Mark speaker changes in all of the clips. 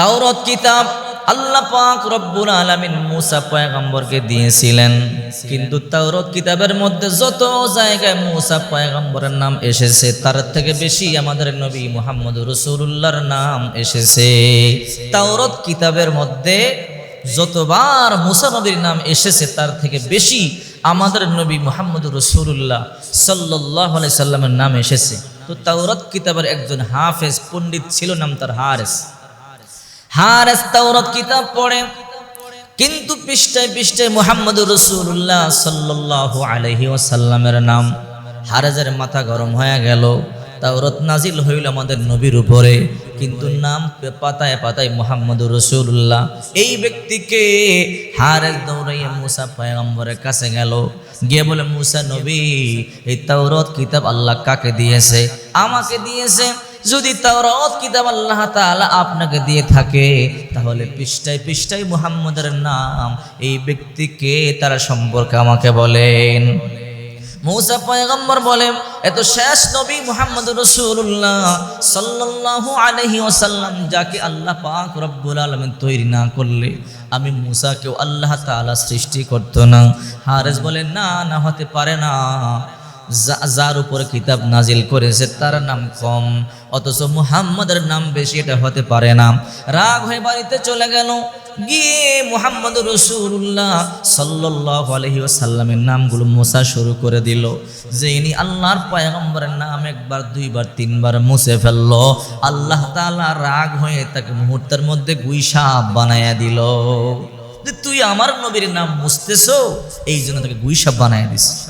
Speaker 1: তাওরত কিতাব আল্লাহ পাক রব্বুল আলামিন মুসা পয়গম্বরকে দিয়েছিলেন। কিন্তু তাওরত কিতাবের মধ্যে যত জায়গায় মুসা পয়গম্বরের নাম এসেছে, তার থেকে বেশি আমাদের নবী মুহাম্মদ রসুল্লাহর নাম এসেছে। তাওরত কিতাবের মধ্যে যতবার মুসা নবীর নাম এসেছে, তার থেকে বেশি আমাদের নবী মোহাম্মদ রসুল্লাহ সাল্লাহ সাল্লামের নাম এসেছে। তো তাওরত কিতাবের একজন হাফেজ, পণ্ডিত ছিল, নাম তার হারেস। হারেস তাওরত কিতাব পড়ে। কিন্তু পৃষ্ঠায় পৃষ্ঠায় মোহাম্মদ রসুল্লাহ সাল্লাহ আলহি ওসাল্লামের নাম হারেজের মাথা গরম হয়ে গেল। তাওরত নাজিল হইল আমাদের নবীর উপরে। কিন্তু নাম পাতায় পাতায় মোহাম্মদ রসুল্লাহ এই ব্যক্তিকে হারেজ দৌড়াইয়া মুসা পয়গম্বরের কাছে গেল। গিয়ে বলে, মুসা নবী, এই তাওরত কিতাব আল্লাহ কাকে দিয়েছে? আমাকে দিয়েছে। যদি তাওরাত কিতাব আল্লাহ তাআলা আপনাকে দিয়ে থাকে, তাহলে পৃষ্ঠায় পৃষ্ঠায় মুহাম্মদের নাম এই ব্যক্তিকে তারা সম্পর্কে আমাকে বলেন। মৌসা পয়গম্বর বলে এত শেষ নবী মুহাম্মদ রসুল্লাহ সাল্লাল্লাহু আলাইহি ওয়াসাল্লাম যাকে আল্লাহ পাক রব্বুল আলামিন তৈরি না করলে আমি মুসাকেও আল্লাহ তাআলা সৃষ্টি করতো না। হারেস বলে না না হতে পারে না। যার উপরে কিতাব নাজিল করেছে, তার নাম কম। অথচ মুহাম্মদের নাম বেশি এটা হতে পারে না। রাগ হয়ে বাড়িতে চলে গেল। গিয়ে মুহাম্মদ রসুল্লাহ সাল্লাহ আলহি সাল্লামের নামগুলো মোছা শুরু করে দিল। যে ইনি আল্লাহর পয়গম্বরের নাম একবার, দুইবার, তিনবার মুছে ফেলল। আল্লাহ তাআলা রাগ হয়ে তাকে মুহূর্তের মধ্যে গুইসাপ বানাইয়া দিল। যে, তুই আমার নবীর নাম মুছতেছো? এই জন্য তাকে গুইসাপ বানাইয়া দিস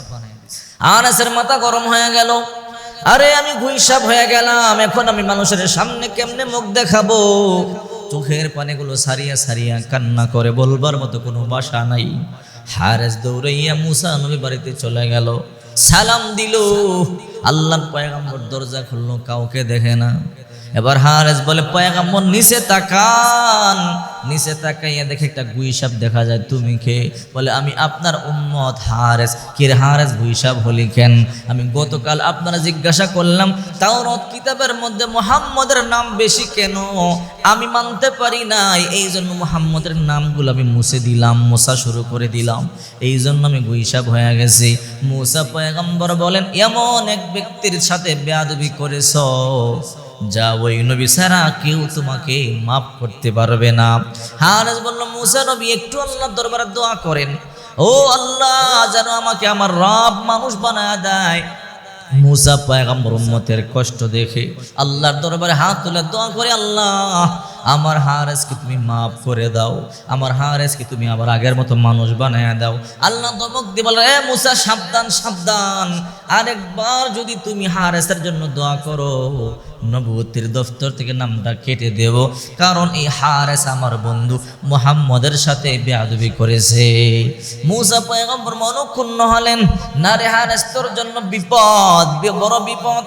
Speaker 1: আনাসের মাথা গরম হয়ে গেল। আরে, আমি গুইসাপ হয়ে গেলাম। এখন আমি মানুষের সামনে কেমনে মুখ দেখাবো? চোখের পানিগুলো সারিয়া সারিয়া কান্না করে বলবার মতো কোনো বাসা নাই। হারেস দৌড়াইয়া মুসা নবী বাড়িতে চলে গেল। সালাম দিল। আল্লাহর পয়গাম্বর দরজা খুললো, কাউকে দেখে না। এবার হারেস বলে, পয়গাম্বর, নিচে তাকান। নিচে তাকাইয়া দেখে একটা গুইসাপ দেখা যায়, তুমি কে? বলে, আমি আপনার উম্মত হারেস কির হারেস গুইসাপ হলি কেন? আমি গতকাল আপনারা জিজ্ঞাসা করলাম, তাওরত কিতাবের মধ্যে মোহাম্মদের নাম বেশি কেন? আমি মানতে পারি নাই এই জন্য মোহাম্মদের নামগুলো আমি মুছে দিলাম, মোছা শুরু করে দিলাম। এই জন্য আমি গুইসাপ হয়ে গেছি। মুসা পয়গম্বর বলেন, এমন এক ব্যক্তির সাথে বেয়াদবি করেছ। যা ওই নবী ছাড়া কেউ তোমাকে মাফ করতে পারবে না। হারেস বলল, মুসা নবী, একটু আল্লাহ দরবারে দোয়া করেন। ও আল্লাহ, যেন আমাকে আমার রব মানুষ বানায় দেয়। মুসা পয়গম্বর উম্মতের কষ্ট দেখে আল্লাহর দরবারে হাত তুলে দোয়া করে, আল্লাহ, আমার হারেসকে তুমি মাফ করে দাও। আমার হারেসকে তুমি আবার আগের মতো মানুষ বানায় দাও। আল্লাহ দমক দিয়ে বলে এ মুসা, সাবধান সাবধান। আরেকবার যদি তুমি হারেসের জন্য দোয়া করো নবুতির দফতর থেকে নামটা কেটে দেব। কারণ এই হারেস আমার বন্ধু মোহাম্মদের সাথে বেয়াদবি করেছে। মুসা পয়গম্বর মনক্ষুণ্ণ হলেন, না রে হারেস, তোর জন্য বিপদ বড় বিপদ।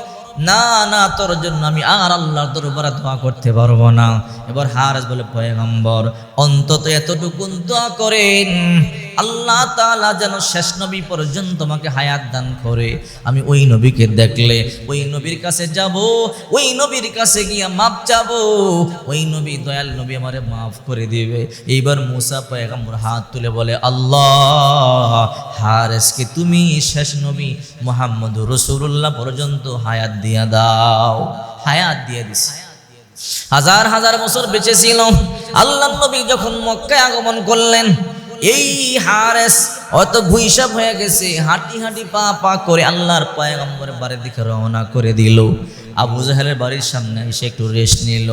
Speaker 1: না না, তোর জন্য আমি আর আল্লাহর দরবারে দোয়া করতে পারব না। এবার হারেস বলে, পয়গম্বর, অন্তত এতটুকুন দোয়া করেন। আল্লাহ তালা যেন শেষ নবী পর্যন্ত তোমাকে হায়াত দান করে। আমি ওই নবীকে দেখলে, ওই নবীর কাছে যাব, ওই নবীর কাছে গিয়ে মাপ যাব ওই নবী, দয়াল নবী আমারে মাফ করে দিবে। এইবার মুসা পয়গম্বর হাত তুলে বলে, আল্লাহ হারেসকে তুমি শেষ নবী মোহাম্মদ রসুল্লাহ পর্যন্ত হায়াত দিয়া দাও। হায়াত দিয়ে দিস হাজার হাজার বছর বেঁচে ছিল আল্লাহ নবী যখন মক্কায় আগমন করলেন, এই হারেস অত ভুইসাব হয়ে গেছে। হাঁটি হাঁটি পা পা করে আল্লাহর পায়গম্বরের বাড়ির দিকে রওনা করে দিল। আবু জাহেলের বাড়ির সামনে এসে একটু রেস্ট নিল।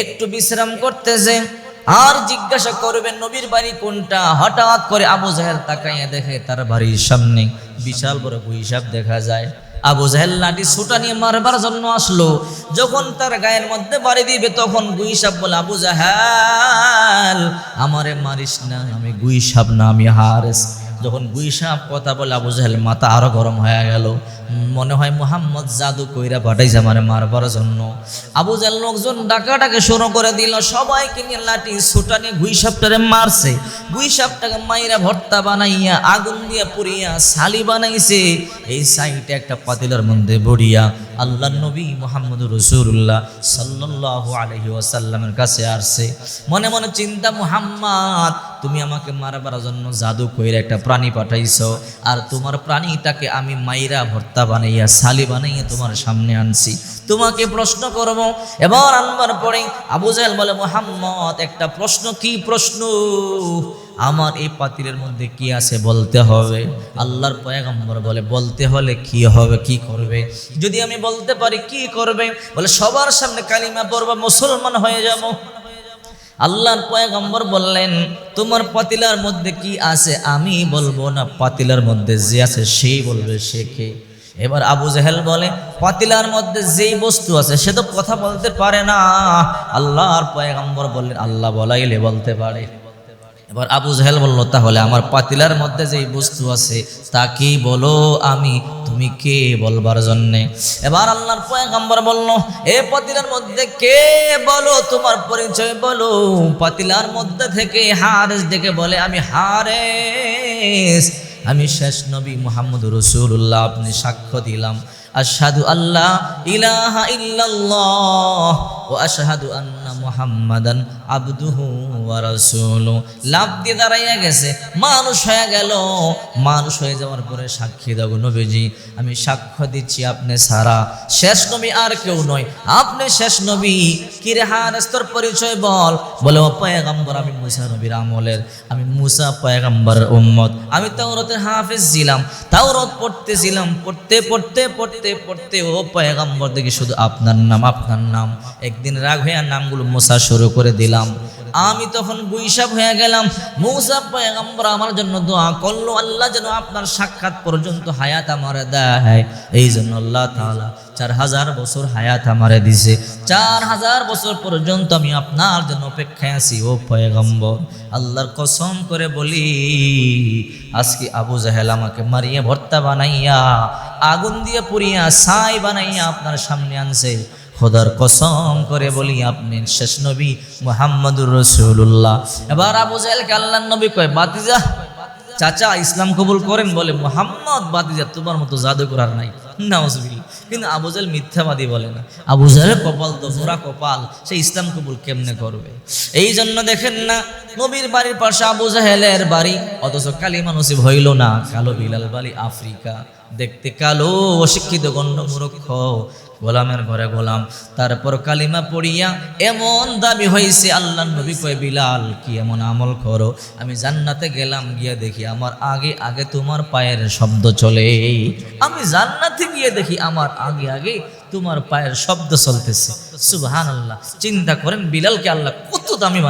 Speaker 1: একটু বিশ্রাম করতেছে। আর জিজ্ঞাসা করবেন নবীর বাড়ি কোনটা? হঠাৎ করে আবু জাহেল তাকাইয়া দেখে তার বাড়ির সামনে বিশাল বড় ভুইসাব দেখা যায়। আবু জাহেল লাঠি ছোটা নিয়ে মারবার জন্য আসলো। যখন তার গায়ের মধ্যে বাড়ি দিবে, তখন গুই সাপ বলে, আবু জাহাল, আমারে মারিস না, আমি গুই সাপ না, আমি হারেস। যখন গুই সাপ কথা বলে, আবু জাহেল মাথা আরও গরম হয়ে গেল। মনে হয় মোহাম্মদ জাদু কইরা পাঠাইছে আমার মারবার জন্য। আবু জাল লোকজন ডাকাটাকে শুরু করে দিল, সবাইকে নিয়ে লাঠি ছুটা নিয়ে গুই সাপটারে মারছে। গুই সাপটাকে মাইরা ভর্তা বানাইয়া, আগুন দিয়া পুড়িয়া সালি বানাইছে। এই সাইটে একটা পাতিলার মধ্যে বড়িয়া আল্লাহ নবী মোহাম্মদ রসুল্লাহ সাল্লাহ আলহি ওয়াসাল্লামের কাছে আসছে। মনে মনে চিন্তা, মুহাম্মদ, তুমি আমাকে মারবার জন্য জাদু কইরা একটা প্রাণী পাঠাইছ, আর তোমার প্রাণীটাকে আমি মাইরা ভর্তা বানাইয়া, সালি বানাইয়া তোমার সামনে আনছি। তোমাকে প্রশ্ন করব, এবার আনবার পরে আবু জাহেল বলে, মোহাম্মদ, একটা প্রশ্ন, কি প্রশ্ন? আমার এই পাতিলের মধ্যে কি আছে বলতে হবে? আল্লাহর পয়গম্বর বলে, বলতে হলে কি হবে, কি করবে? যদি আমি বলতে পারি, কি করবে? বলে, সবার সামনে কালিমা পড়বা, মুসলমান হয়ে যাব। আল্লাহর পয়গম্বর বললেন, তোমার পাতিলার মধ্যে কি আছে? আমি বলব না, পাতিলার মধ্যে যে আছে, সেই বলবে, সে কে? এবার আবু জাহেল বলে পাতিলার মধ্যে যেই বস্তু আছে, সে তো কথা বলতে পারে না। আল্লাহর পয়গম্বর বললেন, আল্লাহ বলাইলে বলতে পারে। এবার আবু জাহেল বলল, তাহলে আমার পাতিলার মধ্যে যেই বস্তু আছে তাকেই বলো আমি? তুমি কে বলবার জন্যে? এবার আল্লাহর পয়গম্বর বলল, এ পাতিলার মধ্যে কে বলো? তোমার পরিচয় বলো। পাতিলার মধ্যে থেকে হারেস ডেকে বলে, আমি হারেস। আমি শেষ নবী মোহাম্মদ রসুল্লাহ আপনি সাক্ষ্য দিলাম। সাধু আল্লাহ ইলাহা ইল্লাল্লাহ। আশহাদু আন্না মুহাম্মাদান আবদুহু ওয়া রাসূলু। লাভ দিয়ে দাঁড়াইয়া গেছে, মানুষ হয়ে গেল। মানুষ হয়ে যাওয়ার পরে সাক্ষী দেব নবীজি, আমি সাক্ষ্য দিচ্ছি আপনি সারা। শেষ নবী আর কেউ নয়, আপনি শেষ নবী। কিরে হারেস তোর পরিচয় বল। বলে, ও পয়গাম্বর, আমি মুসা নবীর আমলের, আমি মুসা পয়গাম্বরের উম্মত। আমি তাওরাতের হাফেজ ছিলাম, তাওরাত পড়তেছিলাম, পড়তে পড়তে পড়তে পড়তে, ও পয়গাম্বর দেখি শুধু আপনার নাম আপনার নাম। একদিন রাগ হয়ে নামগুলো মোসা শুরু করে দিলাম। আমি তখন গুইসাব হয়ে গেলাম মৌসা পয়গম্বর আমার জন্য দোয়া করল, আল্লাহ যেন আপনার সাক্ষাৎ পর্যন্ত হায়াত আমার দেয়। এই জন্য আল্লাহ তাআলা চার হাজার বছর হায়াত আমারে দিছে। চার হাজার বছর পর্যন্ত আমি আপনার জন্য অপেক্ষায় আছি, ও পয়গম্বর। আল্লাহর কসম করে বলি, আজকে আবু জাহেল আমাকে মারিয়ে ভর্তা বানাইয়া, আগুন দিয়ে পুড়িয়া ছাই বানাইয়া আপনার সামনে আনছে। খোদার কসম করে বলি, আপনি শেষ নবী মোহাম্মদুর রসুল্লাহ এবার আবু জাহেলকে আল্লাহ নবী কয়, বাতিজা, চাচা, ইসলাম কবুল করেন বলে, মোহাম্মদ, বাতিজা, তোমার মতো জাদু করার নাই। নাউজবিল কিন্তু আবু জাহেল মিথ্যাবাদী বলে না। আবু জাহেলের কপাল তো মোরা কপাল, সে ইসলাম কবুল কেমনে করবে? এই জন্য দেখেন না, নবীর বাড়ির পাশে আবু জাহেলের বাড়ি। অথচ কালিমা নসিব হইল না, কালো বিলাল বাড়ি আফ্রিকা। দেখতে কালো, অশিক্ষিত গণ্ড মূর্খ গোলামের ঘরে গোলাম। তারপর কালিমা পড়িয়া এমন দাবি হয়েছে আল্লাহ নবী কয়, বিলাল, কি এমন আমল করো? আমি জান্নাতে গেলাম, গিয়ে দেখি আমার আগে আগে তোমার পায়ের শব্দ চলে। আমি জান্নাতে গিয়ে দেখি আমার আগে আগে তোমার পায়ের শব্দ চলতেছে। সুবহান আল্লাহ চিন্তা করেন বিলালকে আল্লাহ কত দামি।